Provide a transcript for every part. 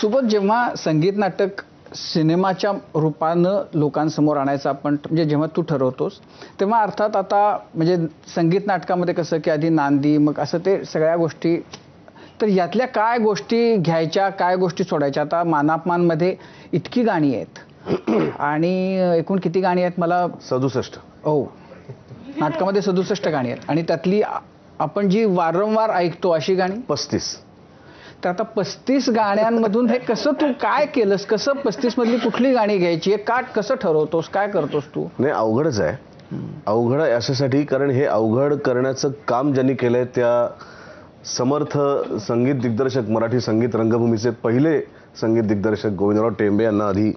सुबोध जेव्हा संगीत नाटक सिनेमाच्या रूपानं लोकांसमोर आणायचं आपण म्हणजे जेव्हा तू ठरवतोस तेव्हा अर्थात आता म्हणजे संगीत नाटकामध्ये कसं की आधी नांदी मग असं ते सगळ्या गोष्टी तर यातल्या काय गोष्टी घ्यायच्या काय गोष्टी सोडायच्या? आता मानापमानमध्ये इतकी गाणी आहेत. आणि एकूण किती गाणी आहेत मला? सदुसष्ट. हो. नाटकामध्ये सदुसष्ट गाणी आहेत. आणि त्यातली आपण जी वारंवार ऐकतो अशी गाणी? पस्तीस. तर आता पस्तीस गाण्यांमधून हे कसं तू काय केलंस? कसं पस्तीस मधली कुठली गाणी घ्यायची? का कसं ठरवतोस? काय करतोस तू? नाही अवघडच आहे. अवघड आहे अशासाठी कारण हे अवघड करण्याचं काम ज्यांनी केलंय त्या समर्थ संगीत दिग्दर्शक मराठी संगीत रंगभूमीचे पहिले संगीत दिग्दर्शक गोविंदराव टेंबे यांना आधी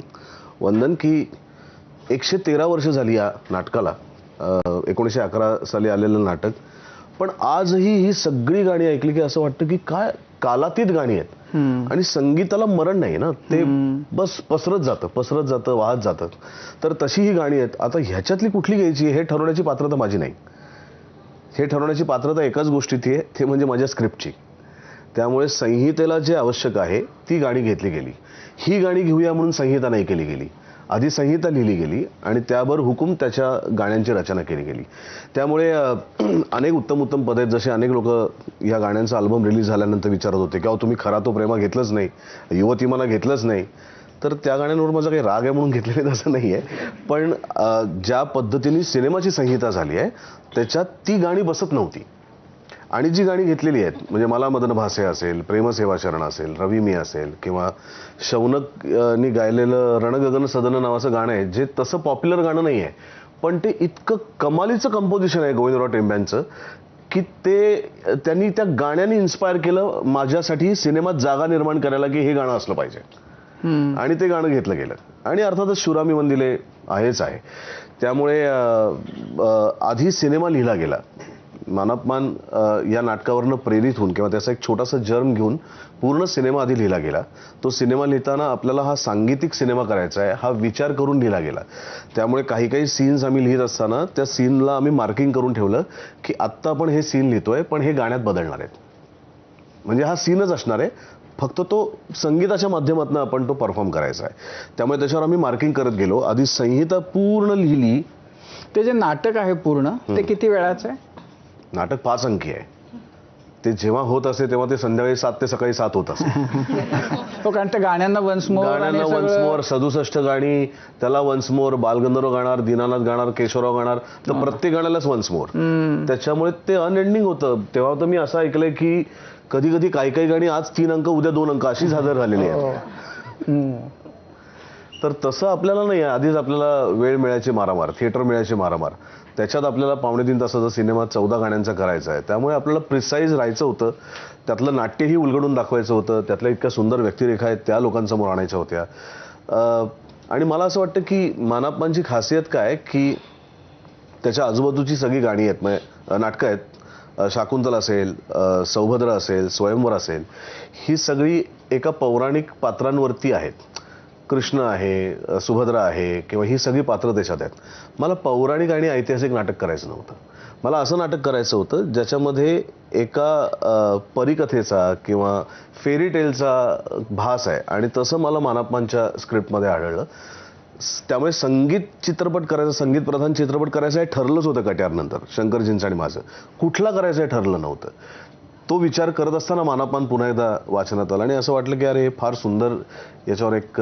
वंदन की एकशे तेरा वर्ष झाली या नाटकाला. एकोणीसशे अकरा साली आलेलं नाटक. पण आजही ही सगळी गाणी ऐकली की असं वाटतं की काय कालातीत गाणी आहेत. आणि संगीताला मरण नाही ना. ते बस पसरत जातं पसरत जातं वाहत जातं. तर तशी ही गाणी आहेत. आता ह्याच्यातली कुठली घ्यायची हे ठरवण्याची पात्रता माझी नाही. हे ठरवण्याची पात्रता एकाच गोष्टीत आहे ते म्हणजे माझ्या स्क्रिप्टची. त्यामुळे संहितेला जे आवश्यक आहे ती गाणी घेतली गेली. ही गाणी घेऊया म्हणून संहिता नाही केली गेली. आधी संहिता लिहिली गेली आणि त्यावर हुकूम त्याच्या गाण्यांची रचना केली गेली. त्यामुळे अनेक उत्तम उत्तम पद आहेत. जसे अनेक लोक या गाण्यांचा अल्बम रिलीज झाल्यानंतर विचारत होते की अहो तुम्ही खरा तो प्रेमा घेतलंच नाही. युवती मला घेतलंच नाही. तर त्या गाण्यांवर माझा काही राग आहे म्हणून घेतलेले असं नाही आहे पण ज्या पद्धतीने सिनेमाची संहिता झाली आहे त्याच्यात ती गाणी बसत नव्हती. आणि जी गाणी घेतलेली आहेत म्हणजे मला मदन भासे असेल प्रेमसेवा शरण असेल रवी मी असेल किंवा शौनक अं, नी गायलेलं रणगगन सदन नावाचं गाणं आहे जे तसं पॉप्युलर गाणं नाही आहे पण ते इतकं कमालीचं कंपोजिशन आहे गोविंदराव टेंब्यांचं की ते त्यांनी त्या गाण्याने इन्स्पायर केलं माझ्यासाठी सिनेमात जागा निर्माण करायला की हे गाणं असलं पाहिजे. आणि ते गाणं घेतलं गेलं. आणि अर्थातच शुरामी मंदिले आहेच आहे. त्यामुळे आधी सिनेमा लिहिला गेला. मानपमान या नाटकावरनं प्रेरित होऊन किंवा त्याचा एक छोटासा जर्म घेऊन पूर्ण सिनेमा आधी लिहिला गेला. तो सिनेमा लिहिताना आपल्याला हा सांगीतिक सिनेमा करायचा आहे हा विचार करून लिहिला गेला. त्यामुळे काही काही सीन्स आम्ही लिहित असताना त्या सीनला आम्ही मार्किंग करून ठेवलं की आत्ता आपण हे सीन लिहितोय पण हे गाण्यात बदलणार आहेत. म्हणजे हा सीनच असणार आहे फक्त तो संगीताच्या माध्यमातून आपण तो परफॉर्म करायचा आहे. त्यामुळे त्याच्यावर आम्ही मार्किंग करत गेलो. आधी संहिता पूर्ण लिहिली. ते जे नाटक आहे पूर्ण ते किती वेळाचं आहे? नाटक पाच अंकी आहे. ते जेव्हा होत असे तेव्हा ते संध्याकाळी सात ते सकाळी सात होत असे. हो कारण त्या गाण्यांना वन्स मोर गाण्यांना वन्स मोर सदुसष्ट गाणी त्याला वन्स मोर बालगंधर्व गाणार दीनानाथ गाणार केशवराव गाणार तर प्रत्येक गाण्यालाच वन्स मोर. त्याच्यामुळे ते अनएंडिंग होतं. तेव्हा तर मी असं ऐकलंय की कधी कधी काही काही गाणी आज तीन अंक उद्या दोन अंक अशीच हजर झालेली आहेत. तर तसं आपल्याला नाही आहे. आधीच आपल्याला वेळ मिळायची मारामार थिएटर मिळायची मारामार. त्याच्यात आपल्याला पावणे तीन तासाचा सिनेमा चौदा गाण्यांचा करायचा आहे. त्यामुळे आपल्याला प्रिसाईज राहायचं होतं. त्यातलं नाट्यही उलगडून दाखवायचं होतं. त्यातल्या इतक्या सुंदर व्यक्तिरेखा आहेत त्या लोकांसमोर आणायच्या होत्या. आणि मला असं वाटतं की मानाप्पांची खासियत काय की त्याच्या आजूबाजूची सगळी गाणी आहेत. म्हणजे नाटकं आहेत. शाकुंतल असेल सौभद्र असेल स्वयंवर असेल ही सगळी एका पौराणिक पात्रांवरती आहेत. कृष्ण आहे सुभद्रा आहे किंवा ही सगळी पात्र त्याच्यात आहेत. मला पौराणिक आणि ऐतिहासिक नाटक करायचं नव्हतं. मला असं नाटक करायचं होतं ज्याच्यामध्ये एका परिकथेचा किंवा फेरी टेलचा भास आहे आणि तसं मला मानापमानच्या स्क्रिप्टमध्ये आढळलं. त्यामुळे संगीत चित्रपट करायचा संगीत प्रधान चित्रपट करायचं हे ठरलंच होतं कट्यारनंतर शंकरजींचं आणि माझं. कुठला करायचं हे ठरलं नव्हतं. तो विचार करत असताना मानापान पुन्हा एकदा वाचनात आला. आणि असं वाटलं की अरे हे फार सुंदर याच्यावर एक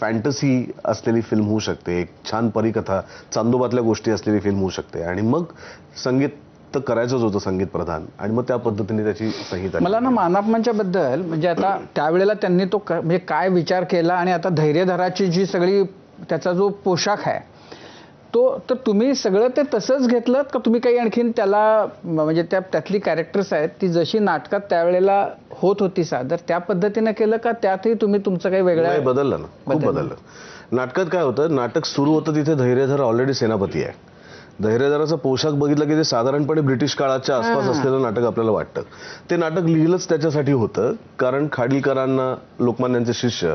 फॅन्टसी असलेली फिल्म होऊ शकते. एक छान परिकथा चांदोबातल्या गोष्टी असलेली फिल्म होऊ शकते. आणि मग संगीत तर करायचंच होतं संगीत प्रधान. आणि मग त्या पद्धतीने त्याची संहिता मला ना मानापमानच्या बद्दल म्हणजे आता त्यावेळेला त्यांनी तो क- म्हणजे काय विचार केला आणि आता धैर्यधराची जी सगळी त्याचा जो पोशाख आहे तो तर तुम्ही सगळं ते तसंच घेतलं का तुम्ही काही आणखीन त्याला म्हणजे त्या त्यातली कॅरेक्टर्स आहेत ती जशी नाटकात त्यावेळेला होत होती सादर त्या पद्धतीनं केलं का त्यातही तुम्ही तुमचं काही वेगळं बदललं ना. खूप. बदललं? नाटकात काय होतं नाटक सुरू होतं तिथे धैर्यधर ऑलरेडी सेनापती आहे. धैर्यधराचा पोशाख बघितला की ते साधारणपणे ब्रिटिश काळाच्या आसपास असलेलं नाटक आपल्याला वाटतं. ते नाटक लिहिलंच त्याच्यासाठी होतं कारण खाडीलकरांना लोकमान्यांचे शिष्य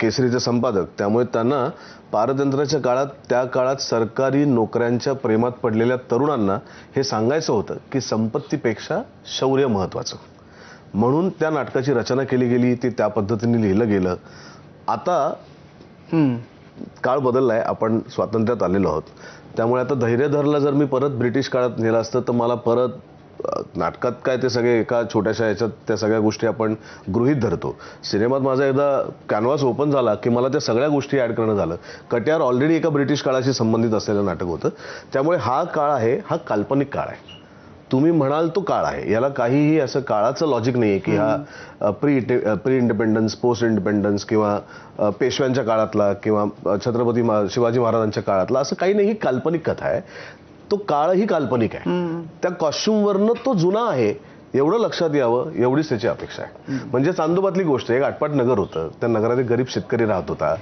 केसरीचे संपादक त्यामुळे त्यांना पारतंत्र्याच्या काळात त्या काळात सरकारी नोकऱ्यांच्या प्रेमात पडलेल्या तरुणांना हे सांगायचं होतं की संपत्तीपेक्षा शौर्य महत्वाचं म्हणून त्या नाटकाची रचना केली गेली ती त्या पद्धतीने लिहिलं गेलं. आता. काळ बदललाय आपण स्वातंत्र्यात आलेलो आहोत. त्यामुळे आता धैर्यधरला जर मी परत ब्रिटिश काळात नेलं असतं तर मला परत नाटकात काय ते सगळे एका छोट्याशा याच्यात त्या सगळ्या गोष्टी आपण गृहीत धरतो. सिनेमात माझा एकदा कॅनव्हास ओपन झाला की मला त्या सगळ्या गोष्टी ॲड करणं झालं. कट्यार ऑलरेडी एका ब्रिटिश काळाशी संबंधित असलेलं नाटक होतं. त्यामुळे हा काळ आहे हा काल्पनिक काळ आहे. तुम्ही म्हणाल तो काळ आहे. याला काहीही असं काळाचं लॉजिक नाही आहे की हा pre pre independence post independence किंवा पेशव्यांच्या काळातला किंवा छत्रपती शिवाजी महाराजांच्या काळातला असं काही नाही ही काल्पनिक कथा आहे. तो काळही काल्पनिक आहे. त्या कॉस्ट्युमवरनं तो जुना आहे. एवढं लक्षात यावं एवढीच त्याची अपेक्षा आहे. म्हणजे चांदोबातली गोष्ट आहे, एक आटपाट नगर होतं. त्या नगरात एक गरीब शेतकरी राहत होता.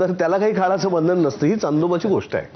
तर त्याला काही काळाचं बंधन नसतं. ही चांदोबाची गोष्ट आहे.